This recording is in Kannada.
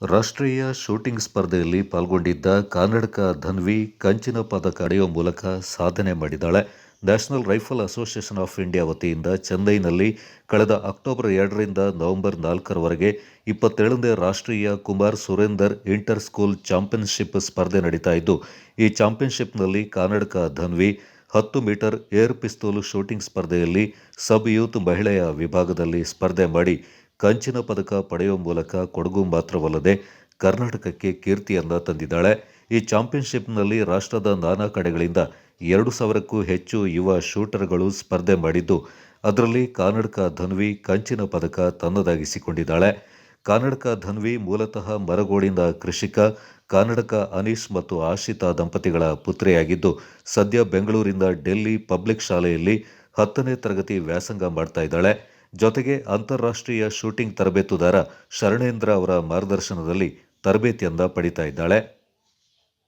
ರಾಷ್ಟ್ರೀಯ ಶೂಟಿಂಗ್ ಸ್ಪರ್ಧೆಯಲ್ಲಿ ಪಾಲ್ಗೊಂಡಿದ್ದ ಕನ್ನಡಕ ಧನ್ವಿ ಕಂಚಿನ ಪದಕ ಅಡೆಯುವ ಮೂಲಕ ಸಾಧನೆ ಮಾಡಿದ್ದಾಳೆ. National rifle association of India ವತಿಯಿಂದ ಚೆನ್ನೈನಲ್ಲಿ ಕಳೆದ ಅಕ್ಟೋಬರ್ ಎರಡರಿಂದ ನವೆಂಬರ್ ನಾಲ್ಕರವರೆಗೆ ಇಪ್ಪತ್ತೇಳನೇ ರಾಷ್ಟ್ರೀಯ Kumar Surender inter school championship ಸ್ಪರ್ಧೆ ನಡೀತಾ ಇದ್ದು, ಈ ಚಾಂಪಿಯನ್ಶಿಪ್ನಲ್ಲಿ ಕನ್ನಡಕ ಧನ್ವಿ ಹತ್ತು ಮೀಟರ್ ಏರ್ ಪಿಸ್ತೂಲ್ ಶೂಟಿಂಗ್ ಸ್ಪರ್ಧೆಯಲ್ಲಿ ಸಬ್ ಯೂತ್ ಮಹಿಳೆಯ ವಿಭಾಗದಲ್ಲಿ ಸ್ಪರ್ಧೆ ಮಾಡಿ ಕಂಚಿನ ಪದಕ ಪಡೆಯುವ ಮೂಲಕ ಕೊಡಗು ಮಾತ್ರವಲ್ಲದೆ ಕರ್ನಾಟಕಕ್ಕೆ ಕೀರ್ತಿಯನ್ನು ತಂದಿದ್ದಾಳೆ. ಈ ಚಾಂಪಿಯನ್ಶಿಪ್ನಲ್ಲಿ ರಾಷ್ಟ್ರದ ನಾನಾ ಕಡೆಗಳಿಂದ ಎರಡು ಸಾವಿರಕ್ಕೂ ಹೆಚ್ಚು ಯುವ ಶೂಟರ್ಗಳು ಸ್ಪರ್ಧೆ ಮಾಡಿದ್ದು, ಅದರಲ್ಲಿ ಕನ್ನಡಕ ಧನ್ವಿ ಕಂಚಿನ ಪದಕ ತನ್ನದಾಗಿಸಿಕೊಂಡಿದ್ದಾಳೆ. ಕನ್ನಡಕ ಧನ್ವಿ ಮೂಲತಃ ಮರಗೋಡಿನ ಕೃಷಿಕ, ಕನ್ನಡಕ ಅನೀಶ್ ಮತ್ತು ಆಶಿತಾ ದಂಪತಿಗಳ ಪುತ್ರಿಯಾಗಿದ್ದು, ಸದ್ಯ ಬೆಂಗಳೂರಿನ ಡೆಲ್ಲಿ ಪಬ್ಲಿಕ್ ಶಾಲೆಯಲ್ಲಿ ಹತ್ತನೇ ತರಗತಿ ವ್ಯಾಸಂಗ ಮಾಡ್ತಾ ಇದ್ದಾಳೆ. ಜೊತೆಗೆ ಅಂತಾರಾಷ್ಟ್ರೀಯ ಶೂಟಿಂಗ್ ತರಬೇತುದಾರ ಶರಣೇಂದ್ರ ಅವರ ಮಾರ್ಗದರ್ಶನದಲ್ಲಿ ತರಬೇತಿಯನ್ನ ಪಡಿತಾ ಇದ್ದಾಳೆ.